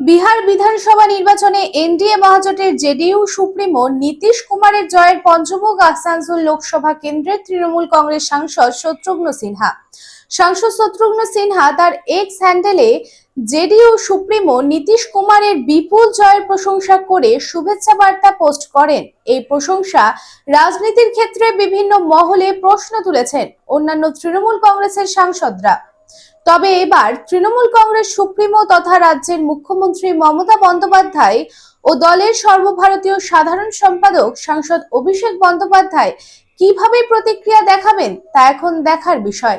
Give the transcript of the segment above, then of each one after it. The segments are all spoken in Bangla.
বিহার বিধানসভা নির্বাচনে এনডিএ মহাজোটের জেডিইউ সুপ্রিমো নীতিশ কুমারের জয়ের পঞ্চমুখ আসানসোল লোকসভা কেন্দ্রের তৃণমূল কংগ্রেস সাংসদ শত্রুঘ্ন সিনহা। সাংসদ শত্রুঘ্ন সিনহা তার এক্স হ্যান্ডেলে জেডিইউ সুপ্রিমো নীতিশ কুমারের বিপুল জয়ের প্রশংসা করে শুভেচ্ছা বার্তা পোস্ট করেন। এই প্রশংসা রাজনীতির ক্ষেত্রে বিভিন্ন মহলে প্রশ্ন তুলেছেন অন্যান্য তৃণমূল কংগ্রেসের সাংসদরা। তবে এবার তৃণমূল কংগ্রেস, সুপ্রিমো তথা রাজ্যের মুখ্যমন্ত্রী মমতা বন্দ্যোপাধ্যায় ও দলের সর্বভারতীয় সাধারণ সম্পাদক সাংসদ অভিষেক বন্দ্যোপাধ্যায় কীভাবে প্রতিক্রিয়া দেখাবেন তা এখন দেখার বিষয়।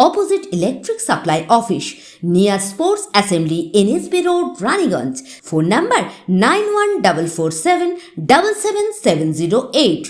opposite Electric Supply Office near Sports Assembly in NSB Road, Raniganj. Phone number 91447 77708.